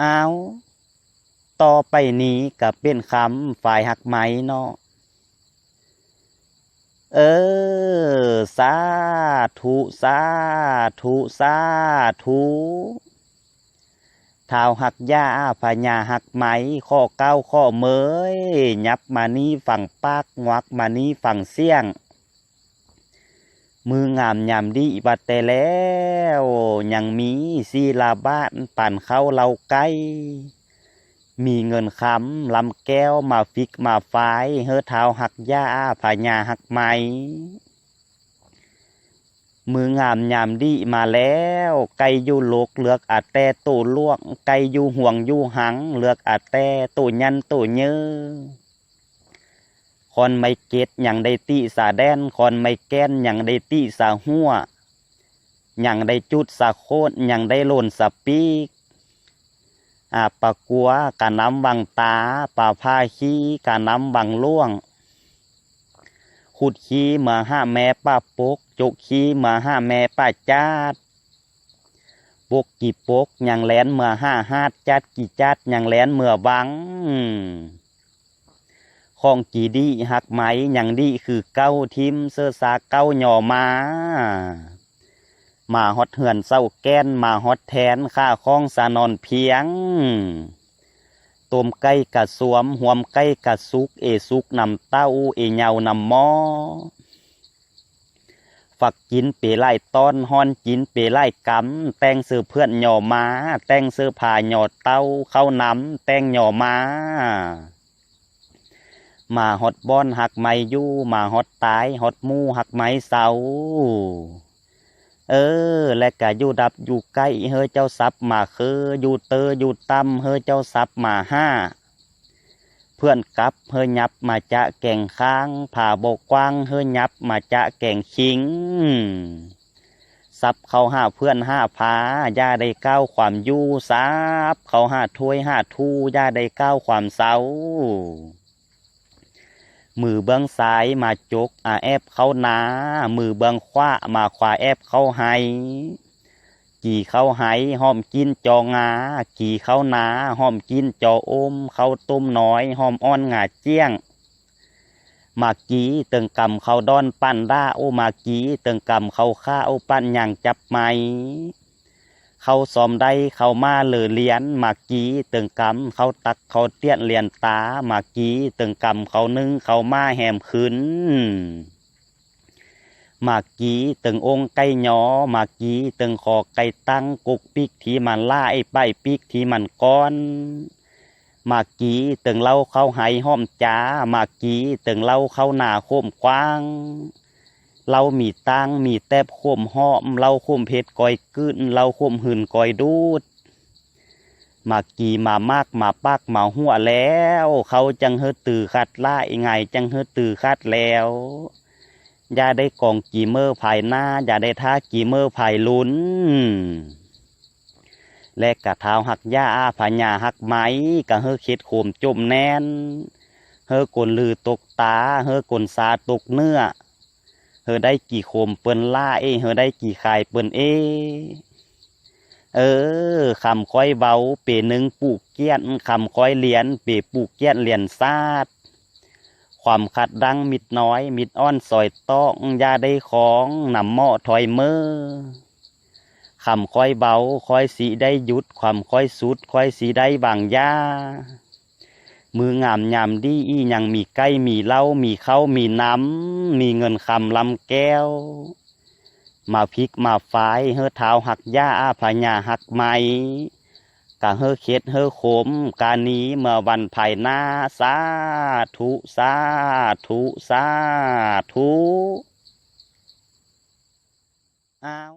เอาต่อไปนี้ก็เป็นคำฝ่ายหักไหมเนาะเออ สาธุ สาธุ สาธุท้าวหักยาพญาหักไหม ข้อเก้าข้อเมย ยับมานี้ฝั่งปากงวักมานี้ฝั่งเสี่ยง มืองามยามดีบัดแต่แล้วยังมีศีลาบ้านปั่นเข้าเราใกล้มีเงินคำลำแก้วมาฟิกมาฝายเฮอเท้าหักยาผาญาหักไหมมืองามยามดีมาแล้ว ไก่อยู่โลกเลือกอาแต่ตัวลวก ไก่อยู่ห่วงอยู่หัง เลือกอาแต่ตัวยันตัวเยอ คอนไม่เก็ดอย่างได้ติสาแดนคอนไม่แก้นอย่างได้ติสาหัวอย่างได้จุดสาโคตอย่างได้โลนสาปีกอาปะกัวกะน้ำบังตาปาพาขี้กะน้ำบังล่วง ขุดขี้มาห้าแม่ป้าปกจุกขี้มาห้าแม่ป้าจาดปกกี่ปกยังแลนเมื่อห้าฮาดจัดกี่จัดยังแลนเมื่อบัง ของกีดีหักไหมยังดีคือเก้าทิมเสื้อสาเก้าหย่อมามาฮอดเหือนเศร้าแก้นมาฮอดแทนข้าข้องสานอนเพียงต้มไก่กะสวมหวมไก่กะสุก เอสุกนำเต้าเอเหยานำหม้อฝักกินเปไล่ต้อนฮอนกินเปไล่กำแต่งเสื้อเพื่อนหย่อมาแต่งเสื้อผ้าหย่อเต้าเข้าน้ำแต่งหย่อมา มาฮอดบอนหักไม้ยู่มาฮอดตายฮอดมูหักไม้เสา เออ และกะอยู่ดับอยู่ใกล้เฮอเจ้าซับมาคืออยู่เตออยู่ตำเฮอเจ้าซับมาห้า เพื่อนกลับเฮอยับมาจะแก่งค้างผ่าโบกกว้างเฮอยับมาจะแก่งคิงซับเขาห้าเพื่อนห้าพาย่าได้ก้าวความยู่ซับเขาห้าถ้วยห้าทู่ย่าได้ก้าวความเศร้า มือเบื้องซ้ายมาจกอาแอบเข้านา มือเบื้องขวามาขวาแอบเข้าไห้กี่เข้าไห้หอมกินจองา กี่เข้านาหอมกินจออมเข้าต้มน้อยหอมอ้อนงาเจี้ยงมากีเตึงกำเขาดอนปั้นด้าโอมากีเตึงกำเขาฆ่าโอปั้นอย่างจับไหม เขาซ้อมได้เขามาเลือเลียนมากีตึงกำเขาตักเขาเตี้ยนเลียนตามากีตึงกำเขานึ่งเขามาแหมขึ้นมากีตึงองค์ไก่หยอมากีตึงคอไก่ตั้งกุกปิกที่มันล่าไอ้ใบปิกที่มันก้อนมากีตึงเล่าเข้าไหห้อมจ้ามากีตึงเล่าเข้าหนาโคมกว้าง เรามีตังมีแตบข่มหอมเราข่มเพชรก้อยกึ้นเราข่มหืนก้อยดูดมากีมามากมาปากมาหัวแล้ว เขาจังเฮตือคัดล่าไอไงจังเฮตือคัดแล้วอย่าได้กองกีเมอร์ภายหน้าอย่าได้ท่ากีเมอร์ภายลุ้น และกะเท้าหักหญ้าพญาหักไม้กะเฮอเข็ดโขมจมแน่น เฮอกลลือตกตา เฮอกลสาตกเนื้อ เฮอได้กี่โคมเปิ้นล่าเอเฮอได้กี่ขายเปิ้นเอ เออคำค่อยเบาเปหนึ่งปลูกเกี้ยนคำค่อยเลียนเปปลูกเกี้ยนเลียนซาดความขัดดังมิดน้อย มิดอ้อนซอยต้องยาได้ของนำหม้อถอยเมื่อคำค่อยเบาค่อยสีได้หยุด ความค่อยสุด ค่อยสีได้บางยา มืองามยามดีอียังมีใกล้มีเหล้ามีข้าวมีน้ำมีเงินคำลำแก้ว มาพริกมาฝายเฮอเท้าหักหญ้าอาพญาหักไม้กะเฮอเข็ดเฮอขมกานี้เมื่อวันภายหน้าสาธุสาธุสาธุอ้าว